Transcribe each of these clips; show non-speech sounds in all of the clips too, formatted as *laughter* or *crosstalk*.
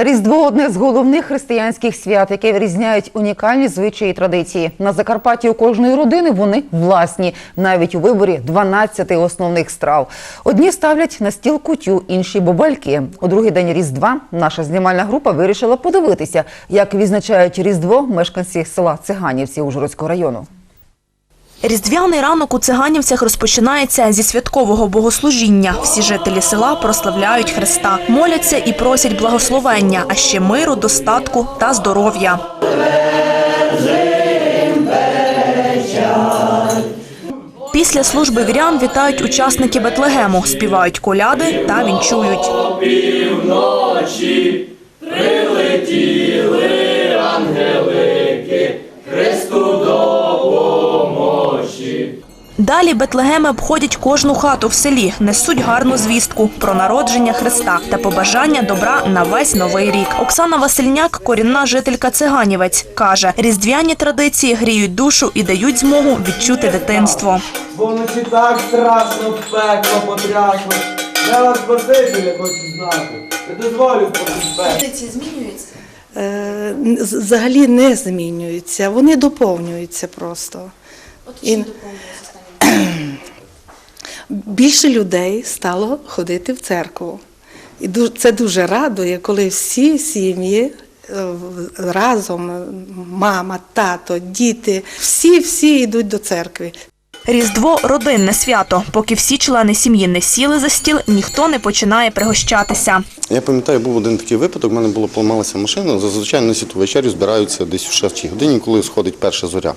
Різдво одне з головних християнських свят, яке вирізняють унікальні звичаї і традиції. На Закарпатті у кожної родини вони власні, навіть у виборі 12 основних страв. Одні ставлять на стіл кутю, інші бобальки. У другий день Різдва наша знімальна група вирішила подивитися, як відзначають Різдво мешканці села Циганівці Ужгородського району. Різдвяний ранок у Циганівцях розпочинається зі святкового богослужіння. Всі жителі села прославляють Христа, моляться і просять благословення, а ще миру, достатку та здоров'я. Після служби вірян вітають учасники Бетлегему, співають коляди та вінчують. Далі Бетлегеми обходять кожну хату в селі, несуть гарну звістку про народження Христа та побажання добра на весь новий рік. Оксана Васильняк, корінна жителька Циганівець, каже: різдвяні традиції гріють душу і дають змогу відчути дитинство. Бо вночі так страшно пекло потрясло. Я вас Спасителя хочу знати. Не дозволю спокій Е, з- взагалі не змінюються, вони доповнюються просто. І... *clears throat* Більше людей стало ходити в церкву. І це дуже радує, коли всі сім'ї е, разом, е, мама, тато, діти, всі всі йдуть до церкви. Різдво родинне свято. Поки всі члени сім'ї не сіли за стіл, ніхто не починає пригощатися. Я пам'ятаю, був один такий випадок, в мене було поламалася машина. Зазвичай на світу вечерю збираються десь в шевчій годині, коли сходить перша зоря.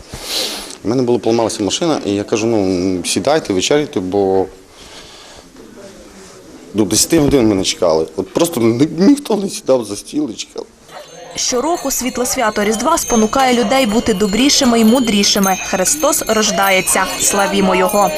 У мене була поламалася машина, і я кажу, ну сідайте, вечеряйте, бо до 10 годин мене чекали. От просто ні- ніхто не сідав за стіл і чекав. Щороку світло свято Різдва спонукає людей бути добрішими і мудрішими. Христос рождається. Славімо Його!